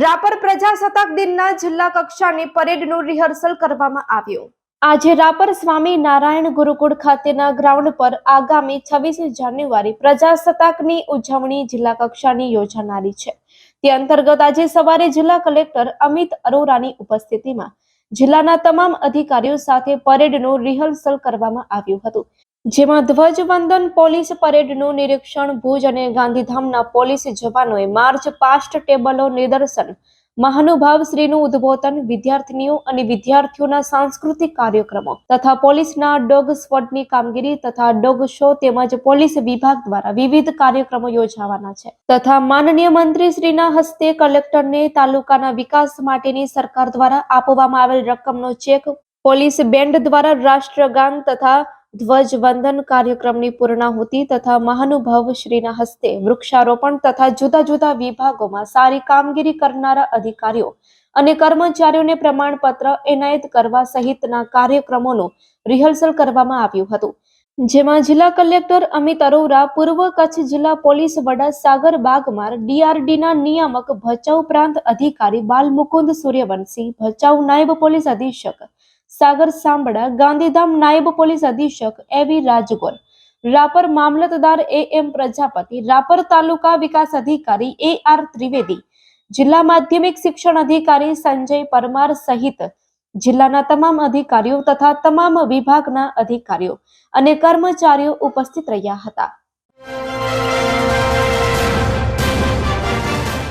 રાપર પ્રજાસત્તાક દિનના જિલ્લા કક્ષાની પરેડનું રિહર્સલ કરવામાં આવ્યું. આજે રાપર સ્વામી નારાયણ ગુરુકુળ ખાતેના ગ્રાઉન્ડ પર આગામી છવ્વીસ જાન્યુઆરી પ્રજાસત્તાકની ઉજવણી જિલ્લા કક્ષાની યોજાનારી છે. તે અંતર્ગત આજે સવારે જિલ્લા કલેક્ટર અમિત અરોરાની ઉપસ્થિતિમાં જિલ્લાના તમામ અધિકારીઓ સાથે પરેડનું રિહર્સલ કરવામાં આવ્યું હતું. જેમાં ધ્વજવંદન પોલીસ પરેડનું નિરીક્ષણ, ભુજ અને ગાંધીધામના પોલીસ જવાનોએ માર્ચ પાસ્ટ ટેબલો નિદર્શન મહાનુભાવ શ્રીનું ઉદ્બોધન, વિદ્યાર્થીનીઓ અને વિદ્યાર્થીઓના સાંસ્કૃતિક કાર્યક્રમો તથા પોલીસના ડોગ સ્વોડની કામગીરી તથા ડોગ શો તેમજ પોલીસ વિભાગ દ્વારા વિવિધ કાર્યક્રમો યોજાવાના છે. તથા માનનીય મંત્રી શ્રીના હસ્તે કલેક્ટરને તાલુકાના વિકાસ માટેની સરકાર દ્વારા આપવામાં આવેલ રકમનો ચેક પોલીસ બેન્ડ દ્વારા રાષ્ટ્રગાન તથા ધ્વજવંદન કાર્યક્રમની પૂર્ણાહુતિ તથા મહાનુભાવ શ્રીના હસ્તે વૃક્ષારોપણ તથા જુદા જુદા વિભાગોમાં સારી કામગીરી કરનારા અધિકારીઓ અને કર્મચારીઓને પ્રમાણપત્ર એનાયત કરવા સહિતના કાર્યક્રમોનું રિહર્સલ કરવામાં આવ્યું હતું. જેમાં જિલ્લા કલેક્ટર અમિત અરોરા, પૂર્વ કચ્છ જિલ્લા પોલીસ વડા સાગર બાગમાર, ડીઆરડીના નિયામક ભચાઉ પ્રાંત અધિકારી બાલમુકુંદ સૂર્યવંશી, ભચાઉ નાયબ પોલીસ અધિક્ષક સાગર સાંબડા ગાંધીધામ નાયબ પોલીસ અધિક્ષક એવી રાજગોર, રાપર મામલતદાર એ એમ પ્રજાપતિ, રાપર તાલુકા વિકાસ અધિકારી એ આર ત્રિવેદી, જિલ્લા માધ્યમિક શિક્ષણ અધિકારી સંજય પરમાર સહિત જિલ્લાના તમામ અધિકારીઓ તથા તમામ વિભાગના અધિકારીઓ અને કર્મચારીઓ ઉપસ્થિત રહ્યા હતા.